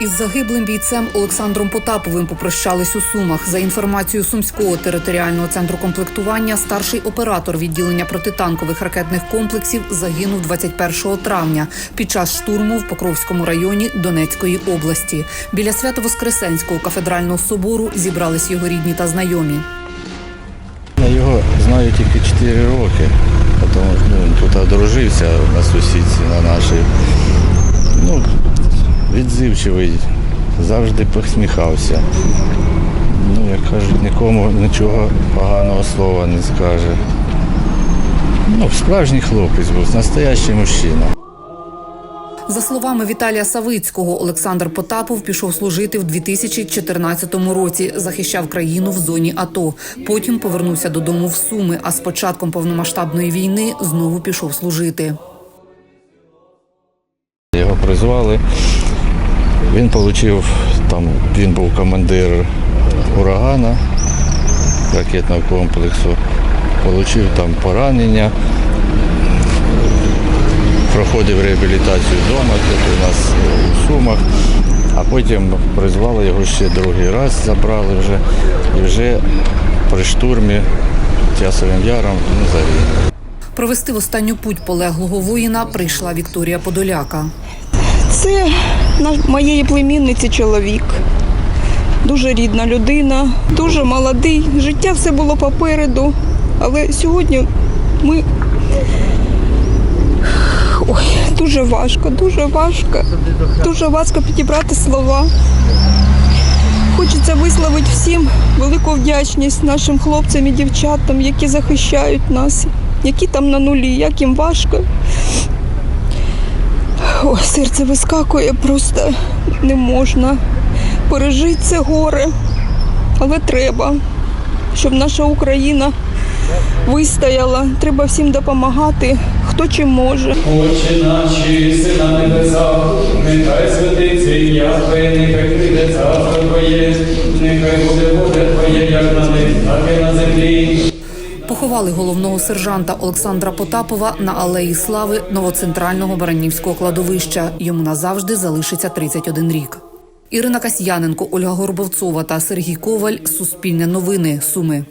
Із загиблим бійцем Олександром Потаповим попрощались у Сумах. За інформацією Сумського територіального центру комплектування, старший оператор відділення протитанкових ракетних комплексів загинув 21 травня під час штурму в Покровському районі Донецької області. Біля Свято-Воскресенського кафедрального собору зібрались його рідні та знайомі. Я його знаю тільки 4 роки, тому ну, тут одружився на сусідці на нашій. Ну, відзивчивий, завжди посміхався. Ну, як кажуть, нікому нічого поганого слова не скаже. Ну, справжній хлопець був, настоящий мужчина. За словами Віталія Савицького, Олександр Потапов пішов служити в 2014 році, захищав країну в зоні АТО. Потім повернувся додому в Суми, а з початком повномасштабної війни знову пішов служити. Його призвали. Він отримав, там, він був командир урагана ракетного комплексу, отримав там поранення, проходив реабілітацію вдома, тут у нас у Сумах, а потім призвали його ще другий раз, забрали вже, і вже при штурмі Тясовим яром він загинув. Провести в останню путь полеглого воїна прийшла Вікторія Подоляка. Це моєї племінниці чоловік. Дуже рідна людина, дуже молодий. Життя все було попереду. Але сьогодні ми. Ой, дуже важко, дуже важко. Дуже важко підібрати слова. Хочеться висловити всім велику вдячність нашим хлопцям і дівчатам, які захищають нас, які там на нулі, як їм важко. Ой, серце вискакує, просто не можна. Пережити це горе, але треба, щоб наша Україна вистояла. Треба всім допомагати, хто чим може. Отче наші, си на небесах, нехай святиться ім'я Твоє, нехай прийде царство Твоє, нехай буде воля Твоє, як на небі, Поховали головного сержанта Олександра Потапова на алеї слави новоцентрального Баранівського кладовища. Йому назавжди залишиться 31 рік. Ірина Касьяненко, Ольга Горбовцова та Сергій Коваль. Суспільне новини. Суми.